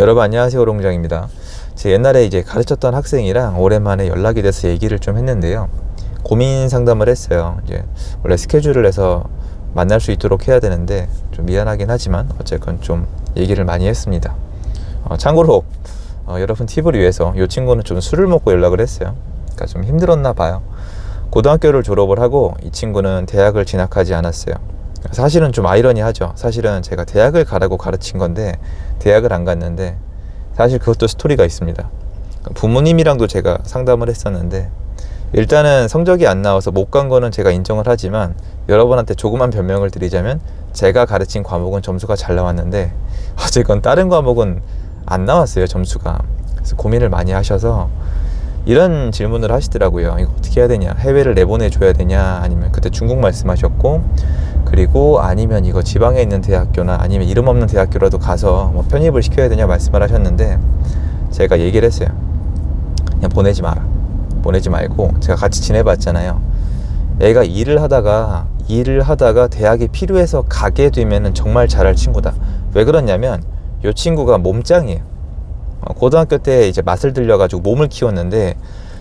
여러분 안녕하세요 오롱장입니다. 제 옛날에 이제 가르쳤던 학생이랑 오랜만에 연락이 돼서 얘기를 좀 했는데요. 고민 상담을 했어요. 이제 원래 스케줄을 해서 만날 수 있도록 해야 되는데 좀 미안하긴 하지만 어쨌건 좀 얘기를 많이 했습니다. 어, 참고로 어, 여러분 팁을 위해서 이 친구는 좀 술을 먹고 연락을 했어요. 그러니까 좀 힘들었나 봐요. 고등학교를 졸업을 하고 이 친구는 대학을 진학하지 않았어요. 사실은 좀 아이러니하죠. 사실은 제가 대학을 가라고 가르친 건데 대학을 안 갔는데 사실 그것도 스토리가 있습니다. 부모님이랑도 제가 상담을 했었는데 일단은 성적이 안 나와서 못 간 거는 제가 인정을 하지만 여러분한테 조그만 변명을 드리자면 제가 가르친 과목은 점수가 잘 나왔는데 어쨌건 다른 과목은 안 나왔어요 점수가 그래서 고민을 많이 하셔서 이런 질문을 하시더라고요 이거 어떻게 해야 되냐 해외를 내보내 줘야 되냐 아니면 그때 중국 말씀하셨고 그리고 아니면 이거 지방에 있는 대학교나 아니면 이름 없는 대학교라도 가서 뭐 편입을 시켜야 되냐 말씀을 하셨는데 제가 얘기를 했어요. 그냥 보내지 마라. 보내지 말고 제가 같이 지내봤잖아요. 애가 일을 하다가 일을 하다가 대학이 필요해서 가게 되면은 정말 잘할 친구다. 왜 그러냐면 요 친구가 몸짱이에요. 어, 고등학교 때 이제 맛을 들려가지고 몸을 키웠는데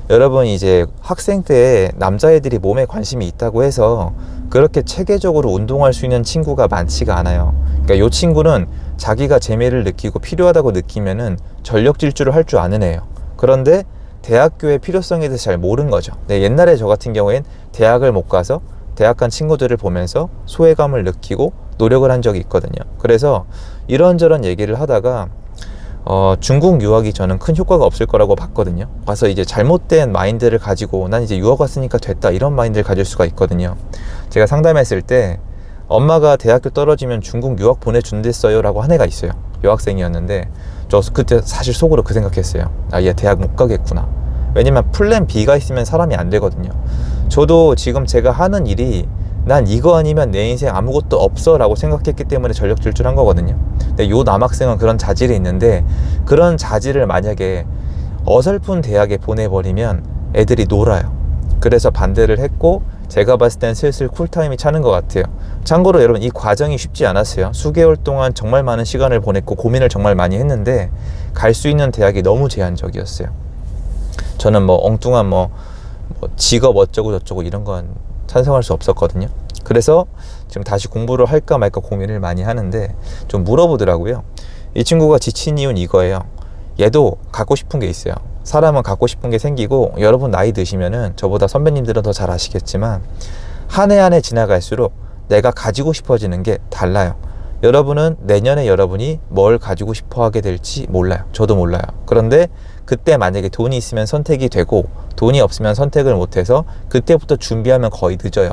여러분 이제 학생 때 남자애들이 몸에 관심이 있다고 해서 그렇게 체계적으로 운동할 수 있는 친구가 많지가 않아요. 그러니까 요 친구는 자기가 재미를 느끼고 필요하다고 느끼면은 전력 질주를 할 줄 아는 애예요. 그런데 대학교의 필요성에 대해서 잘 모르는 거죠. 네, 옛날에 저 같은 경우엔 대학을 못 가서 대학 간 친구들을 보면서 소외감을 느끼고 노력을 한 적이 있거든요. 그래서 이런저런 얘기를 하다가 어, 중국 유학이 저는 큰 효과가 없을 거라고 봤거든요. 와서 이제 잘못된 마인드를 가지고 난 이제 유학 왔으니까 됐다 이런 마인드를 가질 수가 있거든요. 제가 상담했을 때 엄마가 대학교 떨어지면 중국 유학 보내준댔어요 라고 한 애가 있어요. 여학생이었는데 저 그때 사실 속으로 그 생각했어요. 아, 얘 대학 못 가겠구나. 왜냐면 플랜 B가 있으면 사람이 안 되거든요. 저도 지금 제가 하는 일이 난 이거 아니면 내 인생 아무것도 없어 라고 생각했기 때문에 전력 질주한 거거든요. 근데 요 남학생은 그런 자질이 있는데 그런 자질을 만약에 어설픈 대학에 보내버리면 애들이 놀아요. 그래서 반대를 했고 제가 봤을 땐 슬슬 쿨타임이 차는 것 같아요. 참고로 여러분 이 과정이 쉽지 않았어요. 수개월 동안 정말 많은 시간을 보냈고 고민을 정말 많이 했는데 갈 수 있는 대학이 너무 제한적이었어요. 저는 뭐 엉뚱한 뭐, 뭐 직업 어쩌고 저쩌고 이런 건 찬성할 수 없었거든요. 그래서 지금 다시 공부를 할까 말까 고민을 많이 하는데 좀 물어보더라고요. 이 친구가 지친 이유는 이거예요. 얘도 갖고 싶은 게 있어요. 사람은 갖고 싶은 게 생기고 여러분 나이 드시면은 저보다 선배님들은 더 잘 아시겠지만 한 해 한 해 지나갈수록 내가 가지고 싶어지는 게 달라요. 여러분은 내년에 여러분이 뭘 가지고 싶어 하게 될지 몰라요. 저도 몰라요. 그런데 그때 만약에 돈이 있으면 선택이 되고 돈이 없으면 선택을 못해서 그때부터 준비하면 거의 늦어요.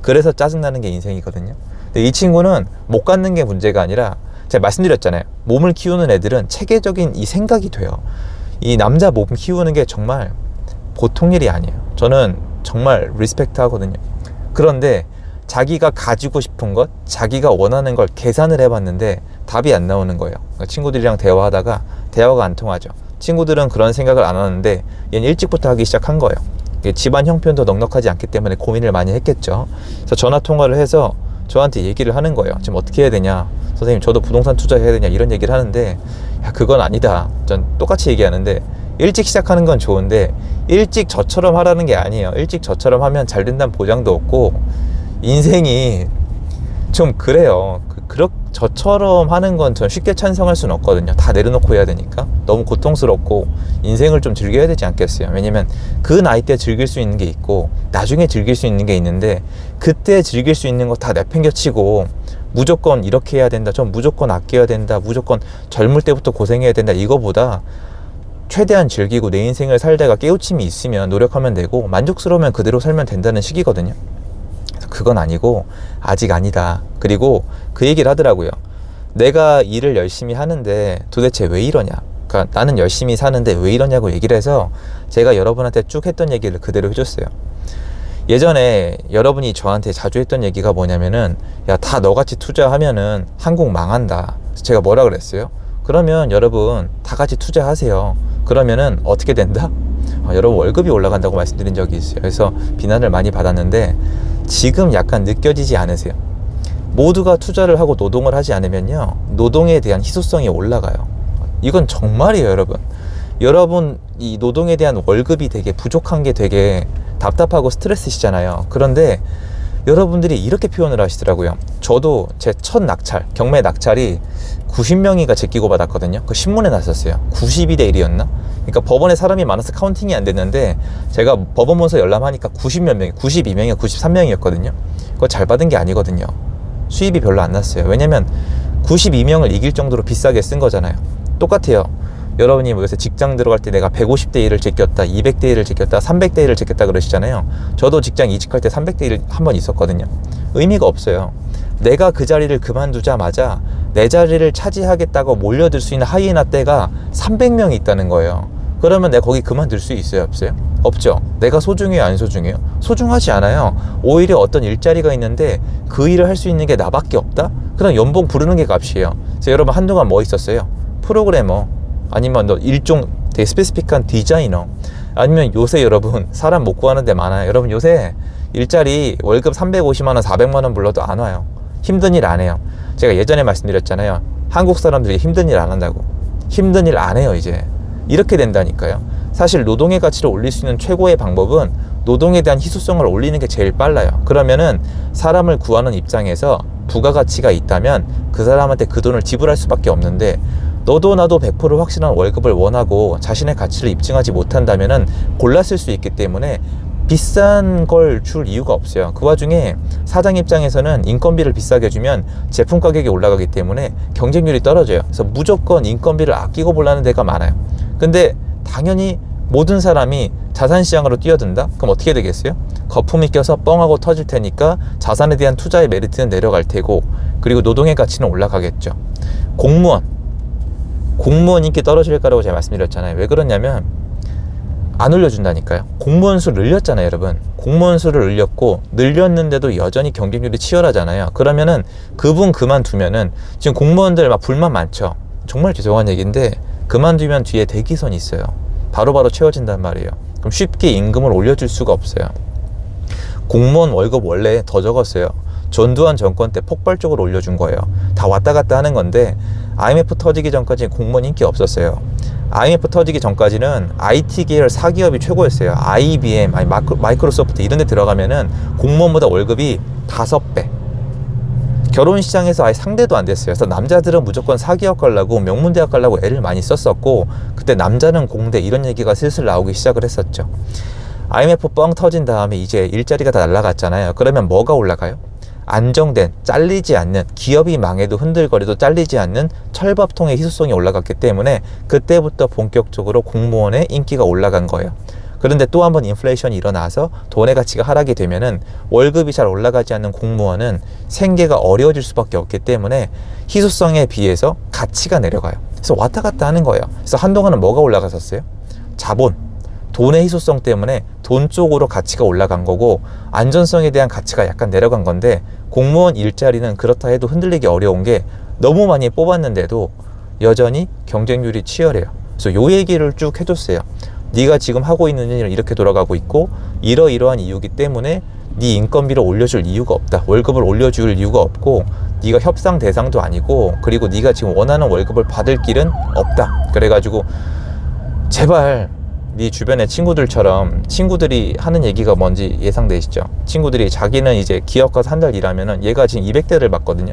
그래서 짜증나는 게 인생이거든요. 근데 이 친구는 못 갖는 게 문제가 아니라 제가 말씀드렸잖아요. 몸을 키우는 애들은 체계적인 이 생각이 돼요. 이 남자 몸 키우는 게 정말 보통 일이 아니에요. 저는 정말 리스펙트 하거든요. 그런데 자기가 가지고 싶은 것, 자기가 원하는 걸 계산을 해봤는데 답이 안 나오는 거예요. 그러니까 친구들이랑 대화하다가 대화가 안 통하죠. 친구들은 그런 생각을 안 하는데 얘는 일찍부터 하기 시작한 거예요. 집안 형편도 넉넉하지 않기 때문에 고민을 많이 했겠죠. 그래서 전화 통화를 해서 저한테 얘기를 하는 거예요. 지금 어떻게 해야 되냐? 선생님, 저도 부동산 투자해야 되냐? 이런 얘기를 하는데, 야, 그건 아니다. 전 똑같이 얘기하는데, 일찍 시작하는 건 좋은데, 일찍 저처럼 하라는 게 아니에요. 일찍 저처럼 하면 잘 된다는 보장도 없고, 인생이 좀 그래요. 그, 그렇, 저처럼 하는 건 전 쉽게 찬성할 수는 없거든요. 다 내려놓고 해야 되니까. 너무 고통스럽고 인생을 좀 즐겨야 되지 않겠어요. 왜냐면 그 나이 때 즐길 수 있는 게 있고 나중에 즐길 수 있는 게 있는데 그때 즐길 수 있는 거 다 내팽겨치고 무조건 이렇게 해야 된다. 전 무조건 아껴야 된다. 무조건 젊을 때부터 고생해야 된다. 이거보다 최대한 즐기고 내 인생을 살다가 깨우침이 있으면 노력하면 되고 만족스러우면 그대로 살면 된다는 시기거든요. 그건 아니고 아직 아니다. 그리고 그 얘기를 하더라고요. 내가 일을 열심히 하는데 도대체 왜 이러냐? 그러니까 나는 열심히 사는데 왜 이러냐고 얘기를 해서 제가 여러분한테 쭉 했던 얘기를 그대로 해줬어요. 예전에 여러분이 저한테 자주 했던 얘기가 뭐냐면은 야 다 너같이 투자하면은 한국 망한다. 제가 뭐라 그랬어요? 그러면 여러분 다 같이 투자하세요. 그러면은 어떻게 된다? 어, 여러분 월급이 올라간다고 말씀드린 적이 있어요. 그래서 비난을 많이 받았는데 지금 약간 느껴지지 않으세요? 모두가 투자를 하고 노동을 하지 않으면요 노동에 대한 희소성이 올라가요 이건 정말이에요, 여러분. 여러분 이 노동에 대한 월급이 되게 부족한 게 되게 답답하고 스트레스시잖아요. 그런데 여러분들이 이렇게 표현을 하시더라고요. 저도 제 첫 낙찰, 경매 낙찰이 90명이가 제끼고 받았거든요. 그 신문에 났었어요. 92대 1이었나? 그러니까 법원에 사람이 많아서 카운팅이 안 됐는데 제가 법원 문서 열람하니까 90몇 명이, 92명이 93명이었거든요. 그거 잘 받은 게 아니거든요. 수입이 별로 안 났어요. 왜냐면 92명을 이길 정도로 비싸게 쓴 거잖아요. 똑같아요. 여러분이 뭐 요새 직장 들어갈 때 내가 150대 1을 제꼈다, 200대 1을 제꼈다, 300대 1을 제꼈다 그러시잖아요. 저도 직장 이직할 때 300대 1 한 번 있었거든요. 의미가 없어요. 내가 그 자리를 그만두자마자 내 자리를 차지하겠다고 몰려들 수 있는 하이에나 때가 300명이 있다는 거예요. 그러면 내가 거기 그만둘 수 있어요, 없어요? 없죠. 내가 소중해요, 안 소중해요? 소중하지 않아요. 오히려 어떤 일자리가 있는데 그 일을 할 수 있는 게 나밖에 없다? 그럼 연봉 부르는 게 값이에요. 그래서 여러분 한동안 뭐 있었어요? 프로그래머, 아니면 너 일종 되게 스페시픽한 디자이너, 아니면 요새 여러분 사람 못 구하는 데 많아요. 여러분 요새 일자리 월급 350만 원, 400만 원 불러도 안 와요. 힘든 일 안 해요. 제가 예전에 말씀드렸잖아요. 한국 사람들이 힘든 일 안 한다고. 힘든 일 안 해요, 이제. 이렇게 된다니까요. 사실 노동의 가치를 올릴 수 있는 최고의 방법은 노동에 대한 희소성을 올리는 게 제일 빨라요. 그러면은 사람을 구하는 입장에서 부가가치가 있다면 그 사람한테 그 돈을 지불할 수밖에 없는데 너도 나도 100% 확실한 월급을 원하고 자신의 가치를 입증하지 못한다면은 골랐을 수 있기 때문에 비싼 걸 줄 이유가 없어요. 그 와중에 사장 입장에서는 인건비를 비싸게 주면 제품 가격이 올라가기 때문에 경쟁률이 떨어져요. 그래서 무조건 인건비를 아끼고 보려는 데가 많아요. 근데 당연히 모든 사람이 자산 시장으로 뛰어든다? 그럼 어떻게 되겠어요? 거품이 껴서 뻥하고 터질 테니까 자산에 대한 투자의 메리트는 내려갈 테고 그리고 노동의 가치는 올라가겠죠. 공무원. 공무원 인기 떨어질 거라고 제가 말씀드렸잖아요. 왜 그러냐면 안 올려준다니까요. 공무원 수를 늘렸잖아요, 여러분. 공무원 수를 늘렸고 늘렸는데도 여전히 경쟁률이 치열하잖아요. 그러면은 그분 그만두면은 지금 공무원들 막 불만 많죠. 정말 죄송한 얘기인데 그만두면 뒤에 대기선이 있어요. 바로바로 바로 채워진단 말이에요. 그럼 쉽게 임금을 올려줄 수가 없어요. 공무원 월급 원래 더 적었어요. 전두환 정권 때 폭발적으로 올려준 거예요. 다 왔다 갔다 하는 건데 IMF 터지기 전까지 공무원 인기 없었어요. IMF 터지기 전까지는 IT 계열 사기업이 최고였어요. IBM, 아니 마크, 마이크로 소프트 이런 데 들어가면은 공무원보다 월급이 다섯 배. 결혼 시장에서 아예 상대도 안 됐어요. 그래서 남자들은 무조건 사기업 가려고 명문대학 가려고 애를 많이 썼었고 그때 남자는 공대 이런 얘기가 슬슬 나오기 시작을 했었죠. IMF 뻥 터진 다음에 이제 일자리가 다 날라갔잖아요. 그러면 뭐가 올라가요? 안정된 잘리지 않는 기업이 망해도 흔들거려도 잘리지 않는 철밥통의 희소성이 올라갔기 때문에 그때부터 본격적으로 공무원의 인기가 올라간 거예요. 그런데 또 한 번 인플레이션이 일어나서 돈의 가치가 하락이 되면은 월급이 잘 올라가지 않는 공무원은 생계가 어려워질 수밖에 없기 때문에 희소성에 비해서 가치가 내려가요. 그래서 왔다 갔다 하는 거예요. 그래서 한동안은 뭐가 올라갔었어요? 자본, 돈의 희소성 때문에 돈 쪽으로 가치가 올라간 거고 안전성에 대한 가치가 약간 내려간 건데 공무원 일자리는 그렇다 해도 흔들리기 어려운 게 너무 많이 뽑았는데도 여전히 경쟁률이 치열해요. 그래서 요 얘기를 쭉 해줬어요. 네가 지금 하고 있는 일은 이렇게 돌아가고 있고 이러이러한 이유기 때문에 네 인건비를 올려줄 이유가 없다. 월급을 올려줄 이유가 없고 네가 협상 대상도 아니고 그리고 네가 지금 원하는 월급을 받을 길은 없다. 그래가지고 제발 네 주변의 친구들처럼 친구들이 하는 얘기가 뭔지 예상되시죠? 친구들이 자기는 이제 기업 가서 한 달 일하면은 얘가 지금 200대를 받거든요.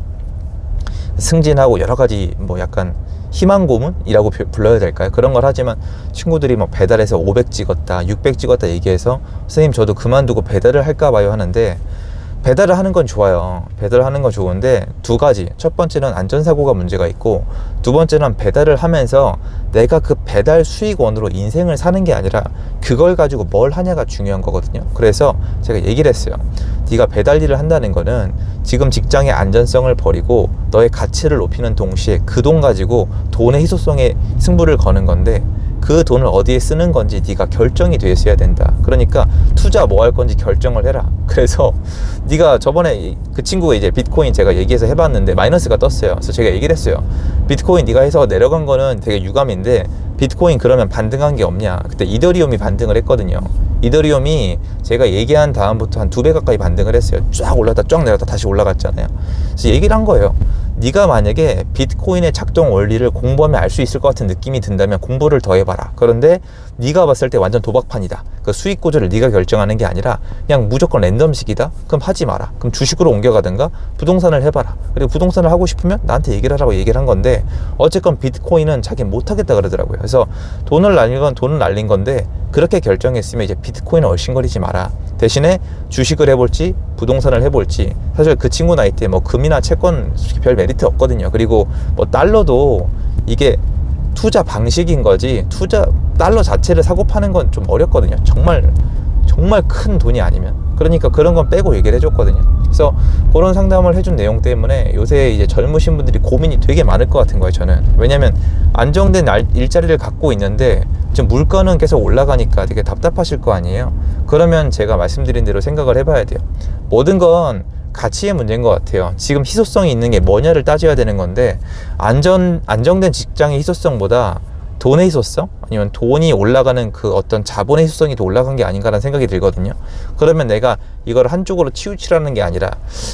승진하고 여러 가지 뭐 약간 희망 고문이라고 불러야 될까요? 그런 걸 하지만 친구들이 뭐 배달해서 500 찍었다, 600 찍었다 얘기해서 선생님 저도 그만두고 배달을 할까 봐요 하는데 배달을 하는 건 좋아요. 배달을 하는 건 좋은데 두 가지. 첫 번째는 안전사고가 문제가 있고 두 번째는 배달을 하면서 내가 그 배달 수익원으로 인생을 사는 게 아니라 그걸 가지고 뭘 하냐가 중요한 거거든요. 그래서 제가 얘기를 했어요. 네가 배달 일을 한다는 거는 지금 직장의 안전성을 버리고 너의 가치를 높이는 동시에 그 돈 가지고 돈의 희소성에 승부를 거는 건데 그 돈을 어디에 쓰는 건지 네가 결정이 돼 있어야 된다. 그러니까 투자 뭐 할 건지 결정을 해라. 그래서 네가 저번에 그 친구가 이제 비트코인 제가 얘기해서 해봤는데 마이너스가 떴어요. 그래서 제가 얘기를 했어요. 비트코인 네가 해서 내려간 거는 되게 유감인데 비트코인 그러면 반등한 게 없냐? 그때 이더리움이 반등을 했거든요. 이더리움이 제가 얘기한 다음부터 한 두 배 가까이 반등을 했어요. 쫙 올랐다 쫙 내렸다 다시 올라갔잖아요. 그래서 얘기를 한 거예요. 네가 만약에 비트코인의 작동 원리를 공부하면 알 수 있을 것 같은 느낌이 든다면 공부를 더 해봐라. 그런데 네가 봤을 때 완전 도박판이다. 그 수익 구조를 네가 결정하는 게 아니라 그냥 무조건 랜덤식이다. 그럼 하지 마라. 그럼 주식으로 옮겨가든가 부동산을 해봐라. 그리고 부동산을 하고 싶으면 나한테 얘기를 하라고 얘기를 한 건데 어쨌건 비트코인은 자기 못하겠다 그러더라고요. 그래서 돈을 날린 건 돈을 날린 건데 그렇게 결정했으면 이제 비트코인을 얼씬거리지 마라. 대신에 주식을 해볼지 부동산을 해볼지 사실 그 친구 나이 때 뭐 금이나 채권 솔직히 별 메리트 없거든요. 그리고 뭐 달러도 이게 투자 방식인 거지 투자 달러 자체를 사고 파는 건 좀 어렵거든요. 정말 정말 큰 돈이 아니면 그러니까 그런 건 빼고 얘기를 해줬거든요. 그래서 그런 상담을 해준 내용 때문에 요새 이제 젊으신 분들이 고민이 되게 많을 것 같은 거예요. 저는 왜냐하면 안정된 알- 일자리를 갖고 있는데 지금 물가는 계속 올라가니까 되게 답답하실 거 아니에요. 그러면 제가 말씀드린 대로 생각을 해봐야 돼요. 모든 건 가치의 문제인 것 같아요. 지금 희소성이 있는 게 뭐냐를 따져야 되는 건데 안전 안정된 직장의 희소성보다 돈의 희소성 아니면 돈이 올라가는 그 어떤 자본의 희소성이 더 올라간 게 아닌가라는 생각이 들거든요. 그러면 내가 이걸 한쪽으로 치우치라는 게 아니라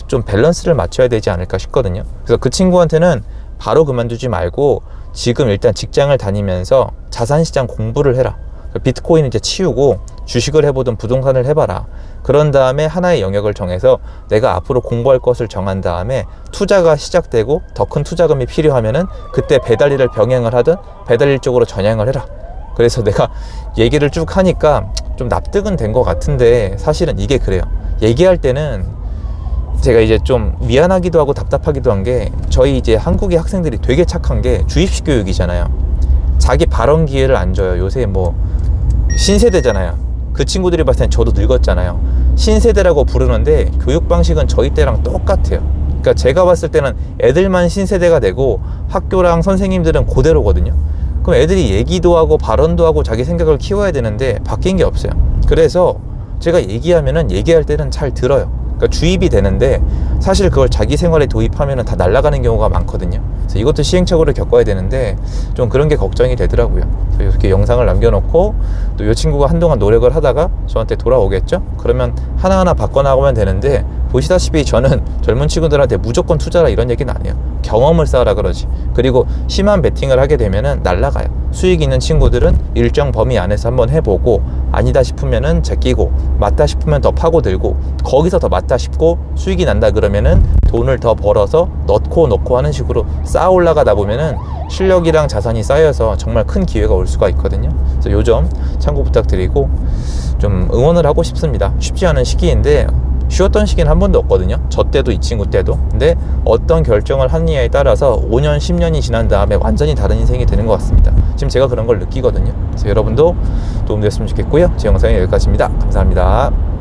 좀 밸런스를 맞춰야 되지 않을까 싶거든요. 그래서 그 친구한테는 바로 그만두지 말고 지금 일단 직장을 다니면서 자산시장 공부를 해라. 비트코인 이제 치우고 주식을 해보든 부동산을 해봐라. 그런 다음에 하나의 영역을 정해서 내가 앞으로 공부할 것을 정한 다음에 투자가 시작되고 더 큰 투자금이 필요하면은 그때 배달일을 병행을 하든 배달일 쪽으로 전향을 해라. 그래서 내가 얘기를 쭉 하니까 좀 납득은 된 것 같은데 사실은 이게 그래요. 얘기할 때는 제가 이제 좀 미안하기도 하고 답답하기도 한 게 저희 이제 한국의 학생들이 되게 착한 게 주입식 교육이잖아요. 자기 발언 기회를 안 줘요. 요새 뭐 신세대잖아요. 그 친구들이 봤을 땐 저도 늙었잖아요. 신세대라고 부르는데 교육 방식은 저희 때랑 똑같아요. 그러니까 제가 봤을 때는 애들만 신세대가 되고 학교랑 선생님들은 그대로거든요. 그럼 애들이 얘기도 하고 발언도 하고 자기 생각을 키워야 되는데 바뀐 게 없어요. 그래서 제가 얘기하면은 얘기할 때는 잘 들어요. 그러니까 주입이 되는데 사실 그걸 자기 생활에 도입하면은 다 날아가는 경우가 많거든요. 그래서 이것도 시행착오를 겪어야 되는데 좀 그런 게 걱정이 되더라고요. 그래서 이렇게 영상을 남겨놓고 또 이 친구가 한동안 노력을 하다가 저한테 돌아오겠죠? 그러면 하나하나 바꿔나가면 되는데 보시다시피 저는 젊은 친구들한테 무조건 투자라 이런 얘기는 안 해요. 경험을 쌓으라 그러지. 그리고 심한 베팅을 하게 되면은 날라가요. 수익 있는 친구들은 일정 범위 안에서 한번 해보고 아니다 싶으면은 제끼고 맞다 싶으면 더 파고들고 거기서 더 맞다 싶고 수익이 난다 그러면은 돈을 더 벌어서 넣고 넣고 하는 식으로 쌓아 올라가다 보면은 실력이랑 자산이 쌓여서 정말 큰 기회가 올 수가 있거든요. 그래서 요점 참고 부탁드리고 좀 응원을 하고 싶습니다. 쉽지 않은 시기인데 쉬었던 시기는 한 번도 없거든요. 저 때도 이 친구 때도. 근데 어떤 결정을 하느냐에 따라서 5년, 10년이 지난 다음에 완전히 다른 인생이 되는 것 같습니다. 지금 제가 그런 걸 느끼거든요. 그래서 여러분도 도움됐으면 좋겠고요. 제 영상은 여기까지입니다. 감사합니다.